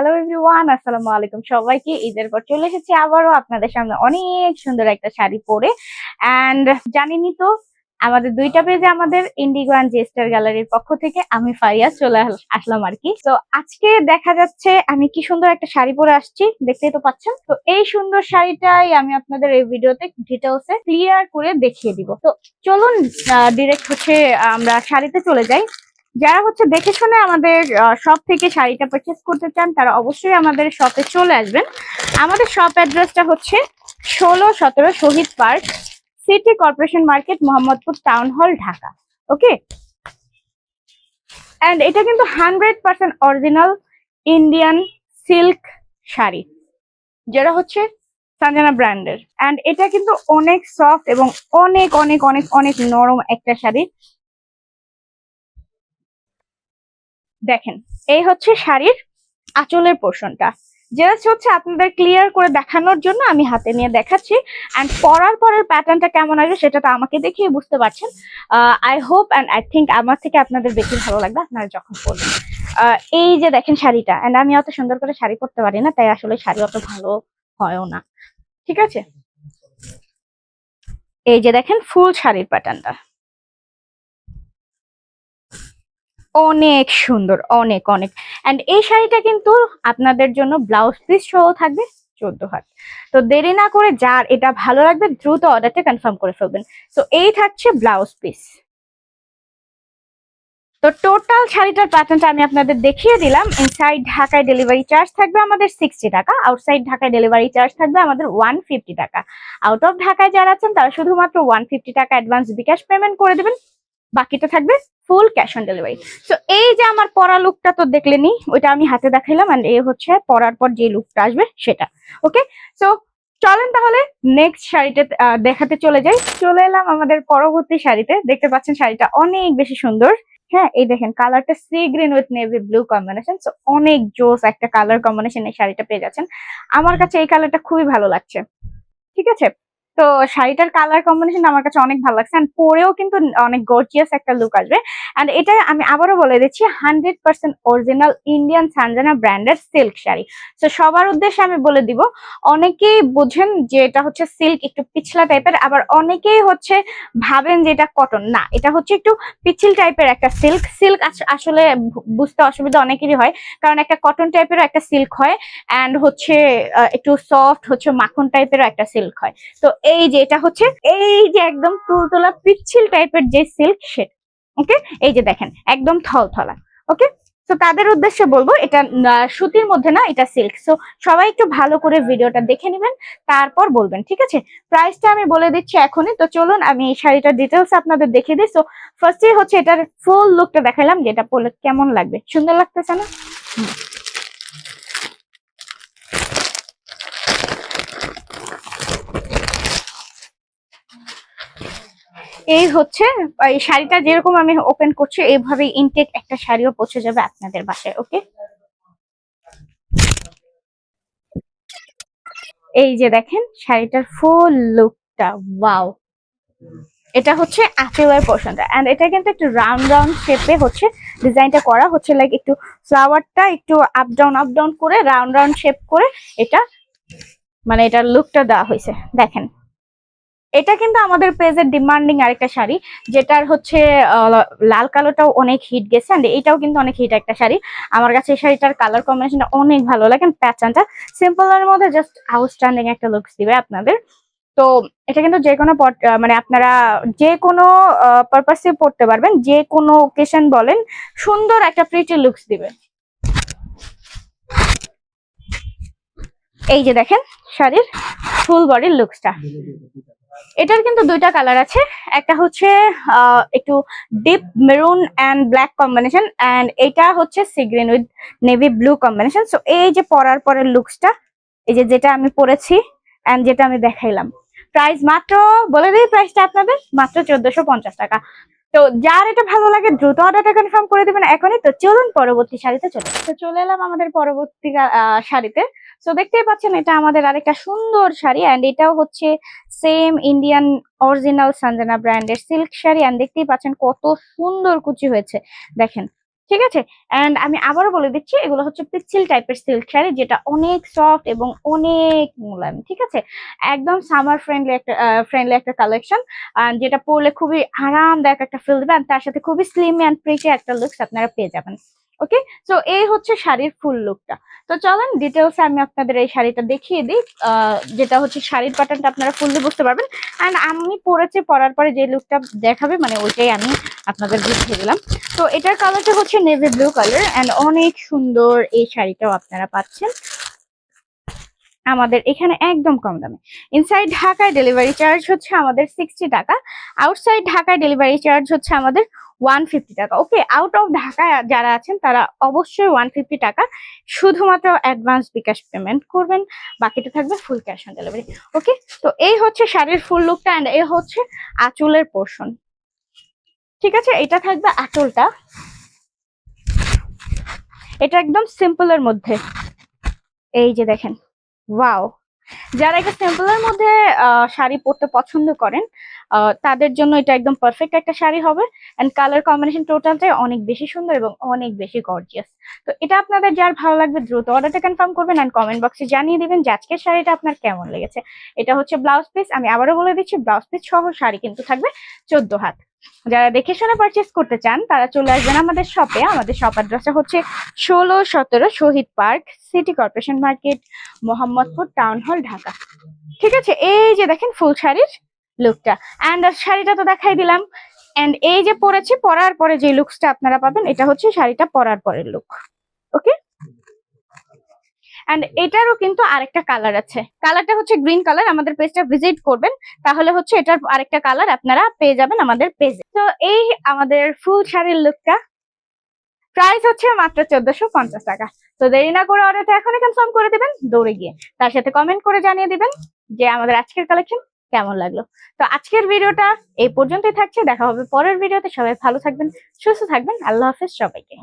Hello everyone আসসালামু আলাইকুম সবাইকে। ঈদের পর চলে এসেছি আবারও আপনাদের সামনে অনেক সুন্দর একটা শাড়ি পরে। অ্যান্ড জানেনই তো, আমাদের দুইটা পেজে আমাদের ইন্ডিগো অ্যান্ড জেস্টার গ্যালারির পক্ষ থেকে আমি ফারিয়া চলে আস- আসলাম আর কি। তো আজকে দেখা যাচ্ছে আমি কি সুন্দর একটা শাড়ি পরে আসছি, দেখতেই তো পাচ্ছেন? তো এই সুন্দর শাড়িটাই আমি আপনাদের এই ভিডিওতে ডিটেলসে ক্লিয়ার করে দেখিয়ে দিব। তো চলুন ডিরেক্ট হচ্ছে আমরা শাড়িতে চলে যাই। যারা হচ্ছে দেখে শুনে আমাদের শপ থেকে শাড়িটা পারচেস করতে চান, তারা অবশ্যই আমাদের শপে চলে আসবেন। আমাদের শপ অ্যাড্রেসটা হচ্ছে ষোলো সতেরো Shahid park, city corporation market, Mohammadpur town hall, Dhaka. Okay? And এটা কিন্তু hundred percent original Indian silk sari, যেটা হচ্ছে সঞ্জনা ব্র্যান্ডের অ্যান্ড এটা কিন্তু অনেক সফট এবং অনেক অনেক অনেক অনেক নরম একটা শাড়ি। দেখেন, এই হচ্ছে শাড়ির আঁচলের পোর্শনটা জাস্ট হচ্ছে আপনাদের ক্লিয়ার করে দেখানোর জন্য আমি হাতে নিয়ে দেখাচ্ছি। অ্যান্ড পরার পরের প্যাটার্নটা কেমন আসবে সেটা তো আমাকে দেখিয়ে বুঝতে পারছেন। I hope and I think আমার থেকে আপনাদের বেশি ভালো লাগবে আপনারা যখন পরবেন। এই যে দেখেন শাড়িটা অ্যান্ড আমি অত সুন্দর করে শাড়ি পরতে পারি না, তাই আসলে শাড়ি অত ভালো হয়ও না। ঠিক আছে? এই যে দেখেন ফুল শাড়ির প্যাটার্নটা অনেক সুন্দর, অনেক অনেক। অ্যান্ড এই শাড়িটা কিন্তু আপনাদের জন্য ব্লাউজ পিস সহ থাকবে চোদ্দ হাত। তো দেরি না করে যার এটা ভালো লাগবে দ্রুত অর্ডারটা কনফার্ম করে ফেলবেন। তো এই থাকছে ব্লাউজ পিস তো টোটাল শাড়িটার প্যাটার্নটা আমি আপনাদের দেখিয়ে দিলাম। ইনসাইড ঢাকায় ডেলিভারি চার্জ থাকবে আমাদের সিক্সটি টাকা। আউটসাইড ঢাকায় ডেলিভারি চার্জ থাকবে আমাদের ওয়ান ফিফটি টাকা। আউট অফ ঢাকায় যারা আছেন, তারা শুধুমাত্র ওয়ান ফিফটি টাকা অ্যাডভান্স বিকাশ পেমেন্ট করে দেবেন। বাকিটা থাকবে ফুল ক্যাশ অন ডেলিভারি তো এই যে আমার পরা লুকটা তো দেখলেনি ওইটা আমি হাতে দেখাইলাম এন্ড এই হচ্ছে পরার পর যে লুকটা আসবে সেটা ওকে সো চলেন তাহলে নেক্সট আহ, দেখাতে চলে যাই। চলে এলাম আমাদের পরবর্তী শাড়িতে। দেখতে পাচ্ছেন শাড়িটা অনেক বেশি সুন্দর। হ্যাঁ এই দেখেন কালারটা sea green with navy blue combination so অনেক জোস একটা কালার কম্বিনেশন এই শাড়িটা পেয়ে যাচ্ছেন। আমার কাছে এই কালারটা খুবই ভালো লাগছে ঠিক আছে? তো শাড়িটার কালার কম্বিনেশন আমার কাছে অনেক ভালো লাগছে অ্যান্ড পরেও কিন্তু অনেক গর্জিয়াস একটা লুক আসবে। অ্যান্ড এটা আমি আবারও বলে দিচ্ছি hundred percent original Indian Sanjana ব্র্যান্ডের সিল্ক শাড়ি। তো সবার উদ্দেশ্যে আমি বলে দিব, অনেকেই বোঝেন যে এটা হচ্ছে সিল্ক একটু পিছলা টাইপের আবার অনেকেই হচ্ছে ভাবেন যে এটা কটন না, এটা হচ্ছে একটু পিছিল টাইপের একটা সিল্ক সিল্ক আসলে বুঝতে অসুবিধা অনেকেরই হয়, কারণ একটা কটন টাইপেরও একটা সিল্ক হয় অ্যান্ড হচ্ছে একটু সফট হচ্ছে মাখন টাইপেরও একটা সিল্ক হয়। তো এই যে এটা হচ্ছে, এই যে একদম তুলতলা পিচ্ছিল টাইপের যে সিল্ক সেট ওকে এই যে দেখেন, একদম থলথলা ওকে তো তাদের উদ্দেশ্যে বলব, এটা সুতির মধ্যে না এটা সিল্ক সো সবাই একটু ভালো করে ভিডিওটা দেখে নেবেন, তারপর বলবেন, ঠিক আছে? প্রাইসটা আমি বলে দিচ্ছি এখনই, তো চলুন আমি এই শাড়িটার ডিটেলস আপনাদের দেখিয়ে দিই। সো ফার্স্টে হচ্ছে এটার ফুল লুকটা দেখালাম, যেটা পরলে কেমন লাগবে? সুন্দর লাগতেছে না? এই হচ্ছে, এই শাড়িটা যেরকম আমি ওপেন করছি, এইভাবে ইনটেক একটা শাড়িও পৌঁছে যাবে আপনাদের বাসায় ওকে এই যে দেখেন, শাড়িটার ফুল লুকটা ওয়াও এটা হচ্ছে আঁচলের পোর্শনটা এন্ড এটা কিন্তু একটু রাউন্ড রাউন্ড শেপে হচ্ছে ডিজাইনটা করা হচ্ছে লাইক একটু ফ্লাওয়ারটা একটু আপ ডাউন আপ ডাউন করে রাউন্ড রাউন্ড শেপ করে এটা মানে এটার লুকটা দেওয়া হয়েছে, দেখেন। এটা কিন্তু আমাদের পেজের ডিমান্ডিং আরেকটা শাড়ি, যেটার হচ্ছে লাল কালোটাও অনেক হিট গেছে এন্ড এটাও কিন্তু অনেক হিট একটা শাড়ি। আমার কাছে এই শাড়িটার কালার কম্বিনেশনটা অনেক ভালো লাগে প্যাটার্নটা সিম্পল এর মধ্যে জাস্ট আউটস্ট্যান্ডিং একটা লুকস দিবে আপনাদের। তো এটা কিন্তু যে কোনো মানে আপনারা যে কোনো পারপাসে পড়তে পারবেন, যে কোনো ওকেশন বলেন, সুন্দর একটা প্রিটি লুকস দিবে। এই যে দেখেন শাড়ির ফুল বডির লুকসটা এটার কিন্তু দুইটা কালার আছে। একটা হচ্ছে একটু deep maroon and black combination and এটা হচ্ছে sea green with navy blue combination so এই যে পরার পরের লুকসটা এই যে যেটা আমি পরেছি অ্যান্ড যেটা আমি দেখাইলাম। প্রাইস মাত্র, বলে দিই প্রাইসটা আপনাদের, মাত্র চোদ্দশো টাকা। তো যার এটা ভালো লাগে, দ্রুত অর্ডারটা কনফার্ম করে দিবেন এখনই। তো চলুন পরবর্তী শাড়িতে চলে তো চলে এলাম আমাদের পরবর্তী শাড়িতে। তো দেখতেই পাচ্ছেন, এটা আমাদের আরেকটা সুন্দর শাড়ি অ্যান্ড এটাও হচ্ছে সেম ইন্ডিয়ান অরিজিনাল সঞ্জনা ব্র্যান্ডের সিল্ক শাড়ি। অ্যান্ড দেখতেই পাচ্ছেন কত সুন্দর কুচি হয়েছে। দেখেন ঠিক আছে? অ্যান্ড আমি আবারও বলে দিচ্ছি, এগুলো হচ্ছে পিচ্ছিল টাইপের সিল্ক শাড়ি, যেটা অনেক সফট এবং অনেক মোলায়েম, ঠিক আছে? একদম সামার ফ্রেন্ডলি একটা ফ্রেন্ডলি একটা কালেকশন যেটা পরলে খুবই আরামদায়ক একটা ফিল দেবে তার সাথে খুবই স্লিম অ্যান্ড প্রিটি একটা লুকস আপনারা পেয়ে যাবেন। ওকে তো এই হচ্ছে শাড়ির ফুল লুকটা তো চলেন ডিটেলস আমি আপনাদের এই শাড়িটা দেখিয়ে দিই। যেটা হচ্ছে শাড়ির প্যাটার্নটা আপনারা ফুললি বুঝতে পারবেন। অ্যান্ড আমি পরেছি, পরার পরে যে লুকটা দেখাবে মানে ওইটাই আমি আপনাদের বুঝিয়ে দিলাম। তো এটার কালারটা হচ্ছে নেভি ব্লু কালার অ্যান্ড অনেক সুন্দর এই শাড়িটাও আপনারা পাচ্ছেন। আমাদের এখানে একদম কম দামে। ইনসাইড ঢাকায় ডেলিভারি চার্জ হচ্ছে আমাদের সিক্সটি টাকা। আউটসাইড ঢাকায় ডেলিভারি চার্জ হচ্ছে আমাদের ওয়ান ফিফটি টাকা। ওকে আউট অফ ঢাকায় যারা আছেন, তারা অবশ্যই ওয়ান ফিফটি টাকা শুধুমাত্র অ্যাডভান্স বিকাশ পেমেন্ট করবেন। বাকিটা থাকবে full cash on delivery okay তো এই হচ্ছে শাড়ির ফুল লুকটা অ্যান্ড এই হচ্ছে আঁচলের পোর্শন ঠিক আছে, এটা থাকবে আঁচলটা। এটা একদম সিম্পলের মধ্যে। এই যে দেখেন। ওয়াও যারা একটা সিম্পলের মধ্যে শাড়ি পরতে পছন্দ করেন তাদের জন্য এটা একদম পারফেক্ট একটা শাড়ি হবে এন্ড কালার কম্বিনেশন টোটালটাই অনেক বেশি সুন্দর এবং অনেক বেশি গর্জিয়াস তো এটা আপনাদের যার ভালো লাগবে দ্রুত অর্ডারটা কনফার্ম করবেন এন্ড কমেন্ট বক্সে জানিয়ে দিবেন যে আজকের শাড়িটা আপনার কেমন লেগেছে। এটা হচ্ছে ব্লাউজ পিস আমি আবারও বলে দিচ্ছি ব্লাউজ পিস সহ শাড়ি কিন্তু থাকবে চোদ্দ হাত। যারা দেখে শুনে পারচেস করতে চান, তারা চলে আসবেন আমাদের শপে আমাদের শপ অ্যাড্রেসটা হচ্ছে ষোলো সতেরো Shahid park, city corporation market, Mohammadpur town hall, Dhaka. ঠিক আছে? এই যে দেখেন ফুল শাড়ির লুকটা অ্যান্ড শাড়িটা তো দেখাই দিলাম। এন্ড এই যে পরেছি, পরার পরে যে লুকসটা আপনারা পাবেন, এটা হচ্ছে শাড়িটা পরার পরের লুক ওকে এন্ড এটারও কিন্তু আরেকটা কালার আছে। কালারটা হচ্ছে গ্রিন কালার আমাদের পেজটা ভিজিট করবেন। তাহলে হচ্ছে এটার আরেকটা কালার আপনারা পেয়ে যাবেন আমাদের পেজে তো এই আমাদের ফুল শাড়ির লুকটা প্রাইস হচ্ছে মাত্র চোদ্দশো পঞ্চাশ টাকা। তো দেরি না করে অর্ডারটা এখনই কনফার্ম করে দিবেন, দৌড়ে গিয়ে। তার সাথে কমেন্ট করে জানিয়ে দিবেন যে আমাদের আজকের কালেকশন কেমন লাগল। তো আজকের ভিডিওটা এই পর্যন্তই থাকছে। দেখা হবে পরের ভিডিওতে। সবাই ভালো থাকবেন, সুস্থ থাকবেন। আল্লাহ হাফেজ সবাইকে।